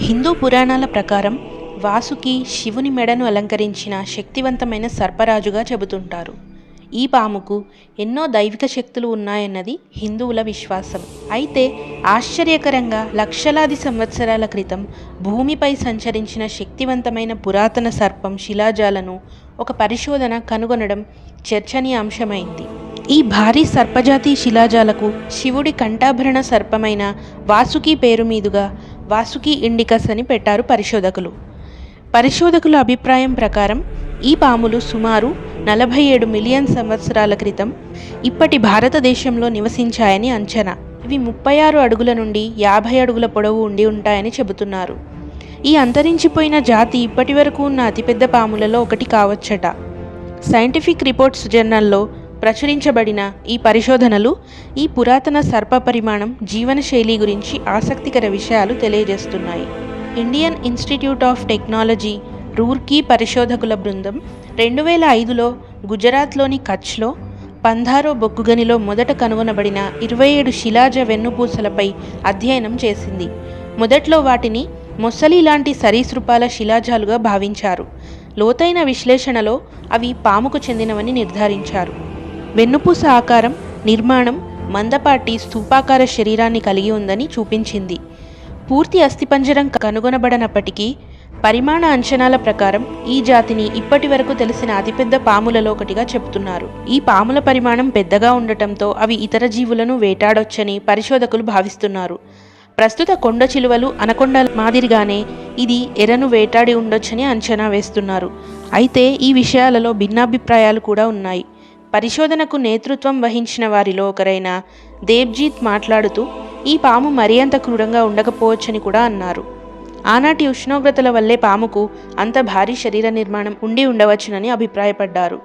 హిందూ పురాణాల ప్రకారం వాసుకి శివుని మెడను అలంకరించిన శక్తివంతమైన సర్పరాజుగా చెబుతుంటారు. ఈ పాముకు ఎన్నో దైవిక శక్తులు ఉన్నాయన్నది హిందువుల విశ్వాసం. అయితే ఆశ్చర్యకరంగా లక్షలాది సంవత్సరాల క్రితం భూమిపై సంచరించిన శక్తివంతమైన పురాతన సర్పం శిలాజాలను ఒక పరిశోధన కనుగొనడం చర్చనీయాంశమైంది. ఈ భారీ సర్పజాతి శిలాజాలకు శివుడి కంఠాభరణ సర్పమైన వాసుకి పేరు మీదుగా వాసుకి ఇండికస్ అని పెట్టారు పరిశోధకులు. పరిశోధకుల అభిప్రాయం ప్రకారం ఈ పాములు సుమారు నలభై ఏడు మిలియన్ సంవత్సరాల క్రితం ఇప్పటి భారతదేశంలో నివసించాయని అంచనా. ఇవి ముప్పై ఆరు అడుగుల నుండి యాభై అడుగుల పొడవు ఉండి ఉంటాయని చెబుతున్నారు. ఈ అంతరించిపోయిన జాతి ఇప్పటి వరకు ఉన్న అతిపెద్ద పాములలో ఒకటి కావచ్చట. సైంటిఫిక్ రిపోర్ట్స్ జర్నల్లో ప్రచురించబడిన ఈ పరిశోధనలు ఈ పురాతన సర్ప పరిమాణం జీవనశైలి గురించి ఆసక్తికర విషయాలు తెలియజేస్తున్నాయి. Indian Institute of Technology Roorkee పరిశోధకుల బృందం రెండు వేల ఐదులో గుజరాత్లోని కచ్లో పంధారో బొగ్గుగనిలో మొదట కనుగొనబడిన ఇరవై ఏడు శిలాజ వెన్నుపూసలపై అధ్యయనం చేసింది. మొదట్లో వాటిని మొసలి లాంటి సరీసృపాల శిలాజాలుగా భావించారు. లోతైన విశ్లేషణలో అవి పాముకు చెందినవని నిర్ధారించారు. వెన్నుపూస ఆకారం నిర్మాణం మందపాటి స్థూపాకార శరీరాన్ని కలిగి ఉందని చూపించింది. పూర్తి అస్థిపంజరం కనుగొనబడనప్పటికీ పరిమాణ అంచనాల ప్రకారం ఈ జాతిని ఇప్పటి వరకు తెలిసిన అతిపెద్ద పాములలో ఒకటిగా చెబుతున్నారు. ఈ పాముల పరిమాణం పెద్దగా ఉండటంతో అవి ఇతర జీవులను వేటాడొచ్చని పరిశోధకులు భావిస్తున్నారు. ప్రస్తుత కొండ చిలువలు అనకొండ మాదిరిగానే ఇది ఎరను వేటాడి ఉండొచ్చని అంచనా వేస్తున్నారు. అయితే ఈ విషయాలలో భిన్నాభిప్రాయాలు కూడా ఉన్నాయి. పరిశోధనకు నేతృత్వం వహించిన వారిలో ఒకరైన దేవ్జీత్ మాట్లాడుతూ ఈ పాము మరీ అంత క్రూరంగా ఉండకపోవచ్చని కూడా అన్నారు. ఆనాటి ఉష్ణోగ్రతల వల్లే పాముకు అంత భారీ శరీర నిర్మాణం ఉండి ఉండవచ్చునని అభిప్రాయపడ్డారు.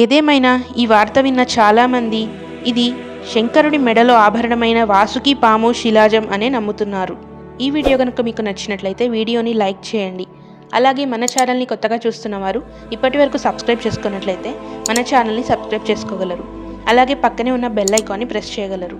ఏదేమైనా ఈ వార్త విన్న చాలామంది ఇది శంకరుడి మెడలో ఆభరణమైన వాసుకి పాము శిలాజం అనే నమ్ముతున్నారు. ఈ వీడియో కనుక మీకు నచ్చినట్లయితే వీడియోని లైక్ చేయండి. అలాగే మన ఛానల్ని కొత్తగా చూస్తున్న వారు ఇప్పటి వరకు సబ్స్క్రైబ్ చేసుకున్నట్లయితే మన ఛానల్ని సబ్స్క్రైబ్ చేసుకోగలరు. అలాగే పక్కనే ఉన్న బెల్ ఐకాన్ని ప్రెస్ చేయగలరు.